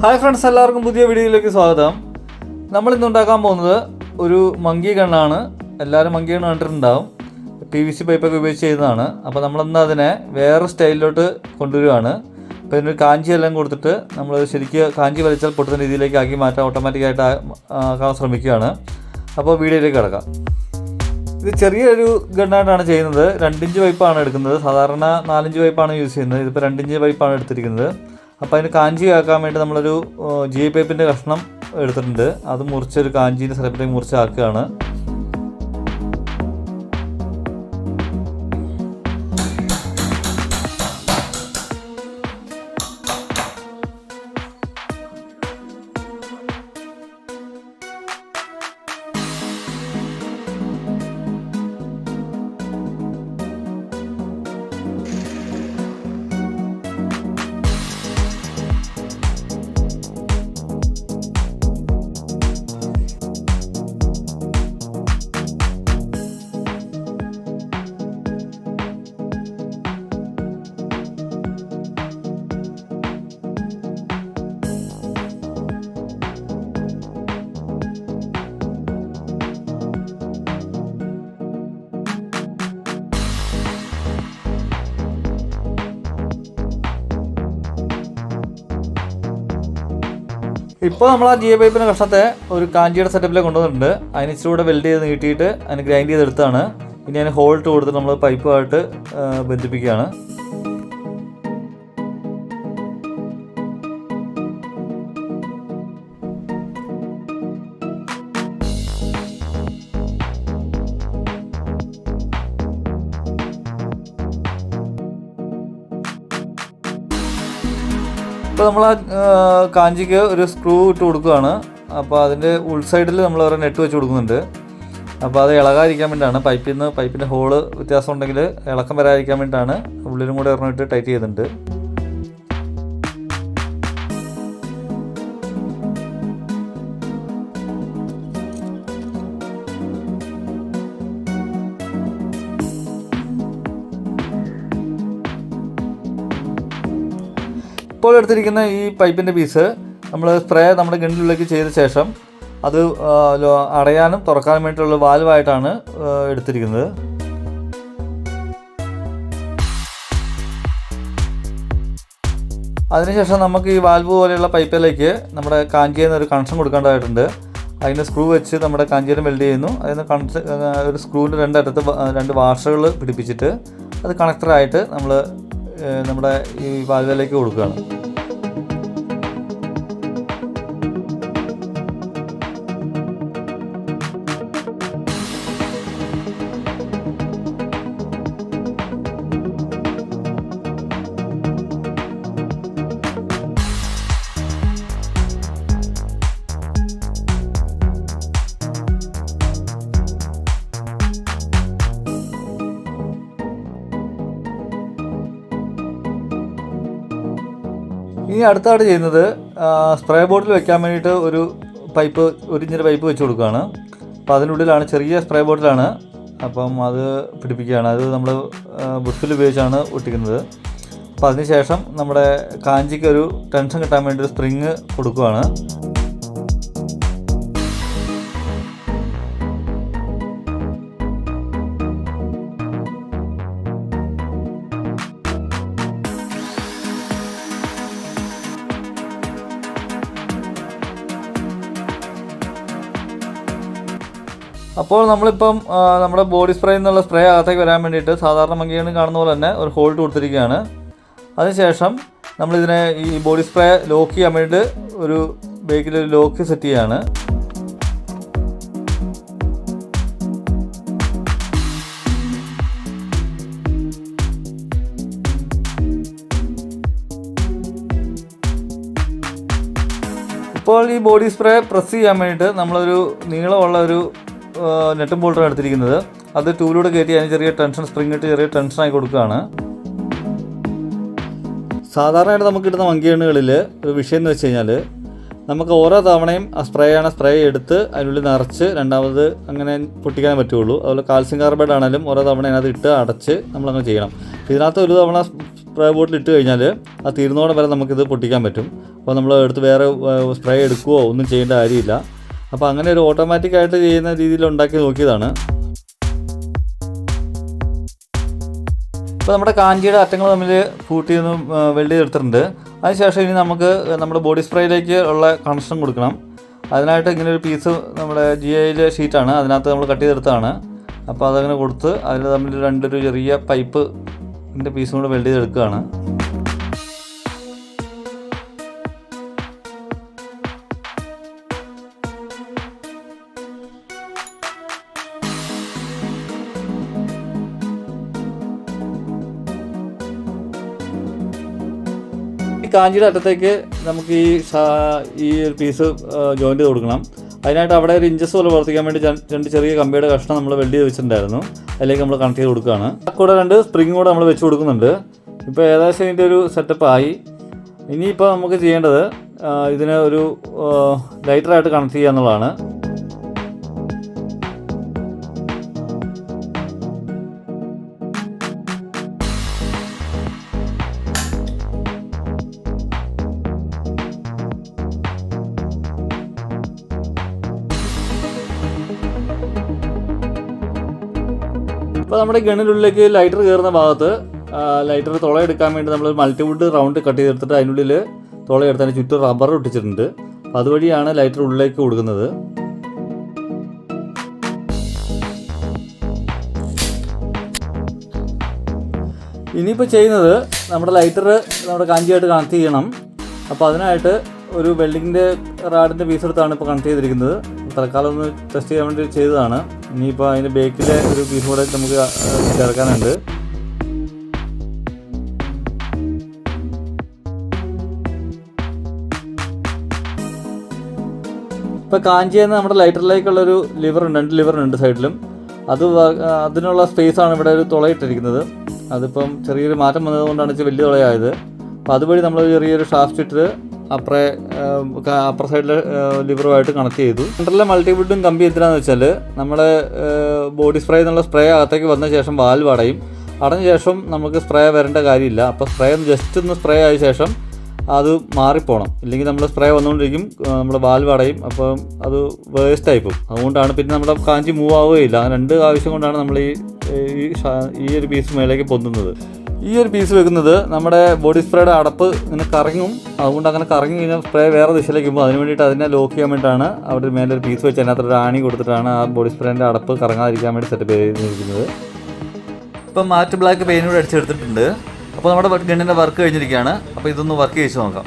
Hi friends എല്ലാവർക്കും പുതിയ വീഡിയോയിലേക്ക് സ്വാഗതം. നമ്മൾ ഇന്ന് ഉണ്ടാക്കാൻ പോകുന്നത് ഒരു മങ്കി ഗണ്ണാണ്. എല്ലാവരും മങ്കി ഗണ്ണ് കണ്ടിട്ടുണ്ടാവും. പി വി സി പൈപ്പൊക്കെ ഉപയോഗിച്ച് ചെയ്തതാണ്. അപ്പോൾ നമ്മളിന്ന് അതിനെ വേറെ സ്റ്റൈലിലോട്ട് കൊണ്ടുവരികയാണ് അപ്പോൾ ഇതിനൊരു കാഞ്ചി എല്ലാം കൊടുത്തിട്ട് നമ്മൾ ശരിക്കും കാഞ്ചി വലിച്ചാൽ പൊട്ടുന്ന രീതിയിലേക്ക് ആക്കി മാറ്റാൻ ഓട്ടോമാറ്റിക്കായിട്ട് ആക്കാൻ ശ്രമിക്കുകയാണ്. അപ്പോൾ വീഡിയോയിലേക്ക് കിടക്കാം. ഇത് ചെറിയൊരു ഗണ്ണായിട്ടാണ് ചെയ്യുന്നത്. രണ്ടിഞ്ച് പൈപ്പാണ് എടുക്കുന്നത്. സാധാരണ നാലഞ്ച് പൈപ്പാണ് യൂസ് ചെയ്യുന്നത്. ഇതിപ്പോൾ രണ്ടിഞ്ച് പൈപ്പാണ് എടുത്തിരിക്കുന്നത്. അപ്പോൾ അതിന് കാഞ്ചി ആക്കാൻ വേണ്ടി നമ്മളൊരു ജി പേപ്പിന്റെ കഷ്ണം എടുത്തിട്ടുണ്ട്. അത് മുറിച്ചൊരു കാഞ്ചീന്റെ സ്ഥലത്തേക്ക് മുറിച്ച് ഇപ്പോൾ നമ്മൾ ആ ജി ഐ പൈപ്പിന്റെ കഷ്ണത്തെ ഒരു കാഞ്ചിയുടെ സെറ്റപ്പിലെ കൊണ്ടുവന്നിട്ടുണ്ട്. അതിന് ഇച്ചിരി കൂടെ വെൽഡ് ചെയ്ത് നീട്ടിയിട്ട് അതിന് ഗ്രൈൻഡ് ചെയ്തെടുത്താണ്. ഇനി അതിന് ഹോൾട്ട് കൊടുത്തിട്ട് നമ്മൾ പൈപ്പുമായിട്ട് ബന്ധിപ്പിക്കുകയാണ്. ഇപ്പോൾ നമ്മൾ ആ കാഞ്ചിക്ക് ഒരു സ്ക്രൂ ഇട്ട് കൊടുക്കുകയാണ്. അപ്പോൾ അതിന്റെ ഉൾസൈഡിൽ നമ്മൾ ഒരു നെറ്റ് വെച്ച് കൊടുക്കുന്നുണ്ട്. അപ്പോൾ അത് ഇളകാതിരിക്കാൻ വേണ്ടിയിട്ടാണ്. പൈപ്പിൽ നിന്ന് പൈപ്പിന്റെ ഹോൾ വ്യത്യാസം ഉണ്ടെങ്കിൽ ഇളക്കം വരാതിരിക്കാൻ വേണ്ടിയിട്ടാണ്. ഉള്ളിലും കൂടെ ഇട്ട് ടൈറ്റ് ചെയ്യുന്നുണ്ട് ഇപ്പോൾ എടുത്തിരിക്കുന്ന ഈ പൈപ്പിന്റെ പീസ് നമ്മൾ സ്പ്രേ നമ്മുടെ ഗണ്ണിലേക്ക് ചെയ്ത ശേഷം അത് അടയാനും തുറക്കാനും വേണ്ടിയിട്ടുള്ള വാൽവായിട്ടാണ് എടുത്തിരിക്കുന്നത്. അതിനുശേഷം നമുക്ക് ഈ വാൽവ് പോലെയുള്ള പൈപ്പിലേക്ക് നമ്മുടെ കാഞ്ചിയിൽ നിന്ന് ഒരു കണക്ഷൻ കൊടുക്കേണ്ടതായിട്ടുണ്ട്. അതിന് സ്ക്രൂ വെച്ച് നമ്മുടെ കാഞ്ചീരം വെൽഡ് ചെയ്യുന്നു. അതിന് കണക്ഷൻ ഒരു സ്ക്രൂവിന്റെ രണ്ടറ്റത്ത് രണ്ട് വാഷറുകൾ പിടിപ്പിച്ചിട്ട് അത് കണക്ടറായിട്ട് നമ്മൾ നമ്മുടെ ഈ വാൽവിലേക്ക് കൊടുക്കുകയാണ്. ഇനി അടുത്തായിട്ട് ചെയ്യുന്നത് സ്പ്രേ ബോട്ടിൽ വെക്കാൻ വേണ്ടിയിട്ട് ഒരു പൈപ്പ് ഒരു ഇഞ്ചിന്റെ പൈപ്പ് വെച്ച് കൊടുക്കുകയാണ്. അപ്പോൾ അതിനുള്ളിലാണ് ചെറിയ സ്പ്രേ ബോട്ടിലാണ് അപ്പം അത് പിടിപ്പിക്കുകയാണ്. അത് നമ്മൾ ബുസ്സിൽ ഉപയോഗിച്ചാണ് ഒട്ടിക്കുന്നത്. അപ്പോൾ അതിനുശേഷം നമ്മുടെ കാഞ്ചിക്ക് ഒരു ടെൻഷൻ കിട്ടാൻ വേണ്ടി ഒരു സ്പ്രിങ് കൊടുക്കുകയാണ്. അപ്പോൾ നമ്മളിപ്പം നമ്മുടെ ബോഡി സ്പ്രേ എന്നുള്ള സ്പ്രേ അകത്തേക്ക് വരാൻ വേണ്ടിയിട്ട് സാധാരണ മങ്കിയാണ് കാണുന്ന പോലെ തന്നെ ഒരു ഹോൾഡ് കൊടുത്തിരിക്കുകയാണ്. അതിനുശേഷം നമ്മളിതിനെ ഈ ബോഡി സ്പ്രേ ലോക്ക് ചെയ്യാൻ വേണ്ടിയിട്ട് ഒരു ബേക്കിൽ ഒരു ലോക്ക് സെറ്റ് ചെയ്യുകയാണ് ഇപ്പോൾ ഈ ബോഡി സ്പ്രേ പ്രസ് ചെയ്യാൻ വേണ്ടിയിട്ട് നമ്മളൊരു നീളമുള്ള ഒരു നെറ്റും ബോൾട്ടും എടുത്തിരിക്കുന്നത്. അത് ടൂലൂടെ കയറ്റി അതിന് ചെറിയ ടെൻഷൻ സ്പ്രിങ് ഇട്ട് ചെറിയ ടെൻഷനായി കൊടുക്കുകയാണ്. സാധാരണയായിട്ട് നമുക്ക് കിട്ടുന്ന മങ്കിയണ്ണുകളിൽ ഒരു വിഷയം എന്ന് വെച്ച് കഴിഞ്ഞാൽ നമുക്ക് ഓരോ തവണയും ആ സ്പ്രേ ആണ് സ്പ്രേ എടുത്ത് അതിനുള്ളിൽ നിറച്ച് രണ്ടാമത് അങ്ങനെ പൊട്ടിക്കാനേ പറ്റുള്ളൂ. അതുപോലെ കാൽസ്യം കാർബൈഡ് ആണെങ്കിലും ഓരോ തവണ അതിനകത്ത് ഇട്ട് അടച്ച് നമ്മളങ്ങനെ ചെയ്യണം. ഇതിനകത്ത് ഒരു തവണ സ്പ്രേ ബോട്ടിൽ ഇട്ട് കഴിഞ്ഞാൽ ആ തീരുന്നോടെ വരെ നമുക്കിത് പൊട്ടിക്കാൻ പറ്റും. അപ്പോൾ നമ്മൾ എടുത്ത് വേറെ സ്പ്രേ എടുക്കുകയോ ഒന്നും ചെയ്യേണ്ട കാര്യമില്ല. അപ്പോൾ അങ്ങനെ ഒരു ഓട്ടോമാറ്റിക് ആയിട്ട് ചെയ്യുന്ന രീതിയിൽ ഉണ്ടാക്കി നോക്കിയതാണ്. ഇപ്പോൾ നമ്മുടെ കാഞ്ചിയുടെ അറ്റങ്ങൾ തമ്മിൽ കൂട്ടി ഒന്ന് വെൽഡ് ചെയ്തെടുത്തിട്ടുണ്ട്. അതിനുശേഷം ഇനി നമുക്ക് നമ്മുടെ ബോഡി സ്പ്രേയിലേക്ക് ഉള്ള കണക്ഷൻ കൊടുക്കണം. അതിനായിട്ട് ഇങ്ങനെ ഒരു പീസ് നമ്മുടെ ജി ഐയിലെ ഷീറ്റാണ് അതിനകത്ത് നമ്മൾ കട്ട് ചെയ്തെടുത്താണ് അപ്പോൾ അതങ്ങനെ കൊടുത്ത് അതിൽ തമ്മിൽ രണ്ടൊരു ചെറിയ പൈപ്പ് പൈപ്പിന്റെ പീസും കൂടെ വെൽഡ് ചെയ്തെടുക്കുകയാണ്. ഈ കാഞ്ചിയുടെ അറ്റത്തേക്ക് നമുക്ക് ഈ ഈ ഒരു പീസ് ജോയിന്റ് ചെയ്ത് കൊടുക്കണം. അതിനായിട്ട് അവിടെ ഒരു ഇഞ്ചസ് പോലെ പ്രവർത്തിക്കാൻ വേണ്ടി രണ്ട് ചെറിയ കമ്പിയുടെ കഷ്ണം നമ്മൾ വെൽഡ് ചെയ്ത് വെച്ചിട്ടുണ്ടായിരുന്നു. അതിലേക്ക് നമ്മൾ കണക്ട് ചെയ്ത് കൊടുക്കുകയാണ്. കൂടെ രണ്ട് സ്പ്രിങ് കൂടെ നമ്മൾ വെച്ച് കൊടുക്കുന്നുണ്ട്. ഇപ്പോൾ ഏകദേശം ഇതിന്റെ ഒരു സെറ്റപ്പ് ആയി. ഇനിയിപ്പോൾ നമുക്ക് ചെയ്യേണ്ടത് ഇതിനെ ഒരു ലൈറ്ററായിട്ട് കണക്ട് ചെയ്യുക എന്നുള്ളതാണ് ഇപ്പോൾ നമ്മുടെ ഗണ്ണിനുള്ളിലേക്ക് ലൈറ്റർ കയറുന്ന ഭാഗത്ത് ലൈറ്റർ തുള എടുക്കാൻ വേണ്ടി നമ്മൾ മൾട്ടിവുഡ് റൗണ്ട് കട്ട് ചെയ്തെടുത്തിട്ട് അതിനുള്ളിൽ തുള എടുത്തതിന് ചുറ്റും റബ്ബർ ഒട്ടിച്ചിട്ടുണ്ട്. അപ്പോൾ അതുവഴിയാണ് ലൈറ്റർ ഉള്ളിലേക്ക് കൊടുക്കുന്നത് ഇനിയിപ്പോൾ ചെയ്യുന്നത് നമ്മുടെ ലൈറ്റർ നമ്മുടെ കാഞ്ചിയായിട്ട് കണക്ട് ചെയ്യണം. അപ്പോൾ അതിനായിട്ട് ഒരു വെൽഡിങ്ങിന്റെ റാഡിന്റെ പീസ് എടുത്താണ് ഇപ്പോൾ കണക്ട് ചെയ്തിരിക്കുന്നത്. തൽക്കാലം ഒന്ന് ടെസ്റ്റ് ചെയ്യാൻ വേണ്ടി ചെയ്തതാണ്. ഇനിയിപ്പോൾ അതിന്റെ ബേക്കിലെ ഒരു പീസ് കൂടെ നമുക്ക് ചേർക്കാനുണ്ട്. ഇപ്പോൾ കാഞ്ചിയെന്ന് നമ്മുടെ ലൈറ്ററിലേക്കുള്ളൊരു ലിവർ ഉണ്ട് രണ്ട് ലിവർ ഉണ്ട് സൈഡിലും അത് അതിനുള്ള സ്പേസ് ആണ് ഇവിടെ ഒരു തുളയിട്ടിരിക്കുന്നത്. അതിപ്പം ചെറിയൊരു മാറ്റം വന്നതുകൊണ്ടാണ് ഇച്ചിരി വലിയ തുളയായത്. അപ്പോൾ അതുവഴി നമ്മൾ ചെറിയൊരു ഷാഫ്റ്റ് ഇട്ട് അപ്പറേ അപ്പർ സൈഡിലെ ലിവറുമായിട്ട് കണക്ട് ചെയ്തു. സെന്ററിലെ മൾട്ടിബിഡും കമ്പി എന്തിനാന്ന് വെച്ചാൽ നമ്മുടെ ബോഡി സ്പ്രേ എന്നുള്ള സ്പ്രേ അകത്തേക്ക് വന്ന ശേഷം വാൽവ് അടയും അടഞ്ഞ ശേഷം നമുക്ക് സ്പ്രേ വരേണ്ട കാര്യമില്ല. അപ്പോൾ സ്പ്രേ ഒന്ന് ജസ്റ്റ് ഒന്ന് സ്പ്രേ ആയ ശേഷം അത് മാറിപ്പോണം. ഇല്ലെങ്കിൽ നമ്മൾ സ്പ്രേ വന്നുകൊണ്ടിരിക്കും നമ്മുടെ വാൽവ് അടയും അപ്പം അത് വേസ്റ്റ് ആയി പോകും. അതുകൊണ്ടാണ് പിന്നെ നമ്മുടെ കാഞ്ചി മൂവ് ആവുകയില്ല. രണ്ട് ആവശ്യം കൊണ്ടാണ് നമ്മൾ ഈ ഈ ഒരു പീസ് മേലേക്ക് പൊന്തുന്നത്. ഈ ഒരു പീസ് വെക്കുന്നത് നമ്മുടെ ബോഡി സ്പ്രേയുടെ അടപ്പ് ഇങ്ങനെ കറങ്ങും. അതുകൊണ്ട് അങ്ങനെ കറങ്ങി കഴിഞ്ഞാൽ സ്പ്രേ വേറെ ദിശയിലേക്ക് പോകും. അതിന് വേണ്ടിയിട്ട് അതിനെ ലോക്ക് ചെയ്യാൻ വേണ്ടിയിട്ടാണ് അവിടെ മേലെ ഒരു പീസ് വെച്ച് അതിനകത്ത് ഒരു ആണി കൊടുത്തിട്ടാണ് ആ ബോഡി സ്പ്രേന്റെ അടപ്പ് കറങ്ങാതിരിക്കാൻ വേണ്ടി സെറ്റപ്പ് ചെയ്തിരിക്കുന്നത്. ഇപ്പം മാറ്റ് ബ്ലാക്ക് പെയിനൂടെ അടിച്ചെടുത്തിട്ടുണ്ട്. അപ്പോൾ നമ്മുടെ ഗണ്ണിന്റെ വർക്ക് കഴിഞ്ഞിരിക്കുകയാണ്. അപ്പോൾ ഇതൊന്ന് വർക്ക് ചെയ്ത് നോക്കാം.